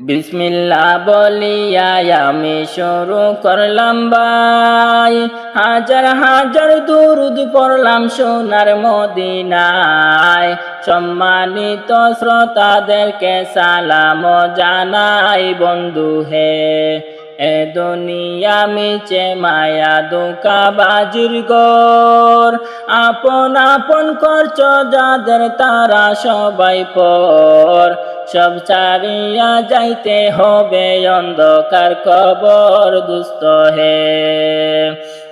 বিসমিল্লা বলিয়া আমি শুরু করলাম ভাই। হাজার হাজার দুরুদ পড়লাম সোনার মদিনায়। সম্মানিত শ্রোতাদেরকে সালাম জানাই, বন্ধু হে। এ দুনিয়া মিছে মায়া দুকা বাজির গর। আপন আপন করছ যাদের তারা সবাই পর। সব ছাড়িয়া যাইতে হবে, অন্ধকার কবর দুস্থ হে।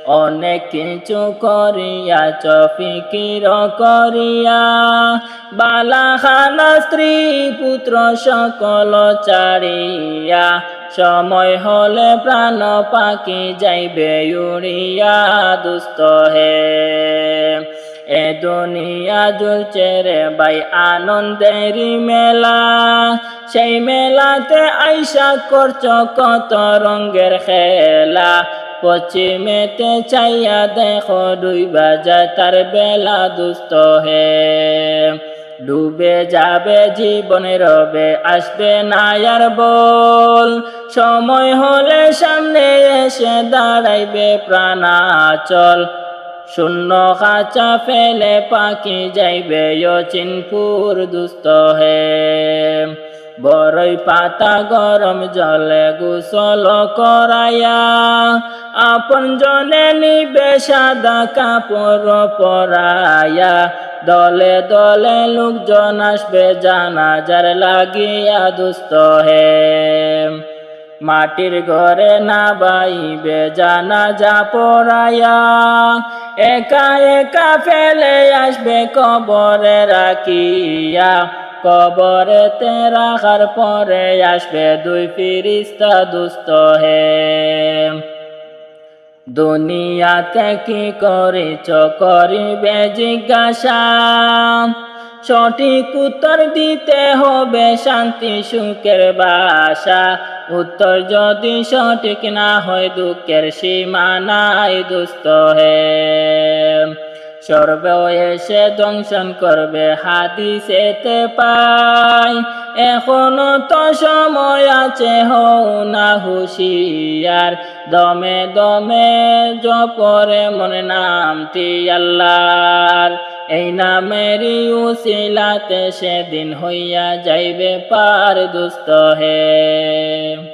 অনেক কিছু করিয়া, চফিকির করিয়া, বালাখানা স্ত্রী পুত্র সকল চারিয়া সময় হলে প্রাণ পাখি যাইবে, উড়িয়া দুস্থ হে। এ দুনিয়া জ্বলছে রে ভাই আনন্দেরই মেলা। সেই মেলাতে আইসা করছ কত রঙ্গের খেলা। পশ্চিমেতে চাইয়া দেখো দুই বাজা তার বেলা দুস্থ হে। ডুবে যাবে জীবনে রবে, আসবে না আর বল। সময় হলে সামনে এসে দাঁড়াইবে প্রাণাচল। শূন্য খাঁচা ফেলে পাখি যাইবে চিনপুর দুস্ত হে। বড়ই পাতা গরম জলে গোসল করাইয়া, আপন জনে নিবে সাদা কাপড় পরাইয়া। দলে দলে লোকজন আসবে জানাজার লাগিয়া দুস্ত হে। মাটির ঘরে না বাইবে, জানা যা পড়াইয়া একা একা ফেলে আসবে কবরে রাখিয়া। কবরেতে রাখার পরে আসবে দুই ফিরিস্তা দুস্ত হে। দুনিয়াতে কি করেছ, করিবে জিজ্ঞাসা। সঠিক উত্তর দিতে হবে শান্তি সুখের বাসা। উত্তর যদি সঠিক না হয় দুঃখের সীমা নাই দুস্থ হে। সর্ব এসে দংশন করবে, হাদিসেতে পাই, এখনও তো সময় আছে, হও না হুশিয়ার। দমে দমে জপরে মনে নামটি আল্লাহর। এই নামের ইউসিলাতে সেদিন হইয়া যাইবে পার দুস্ত হে।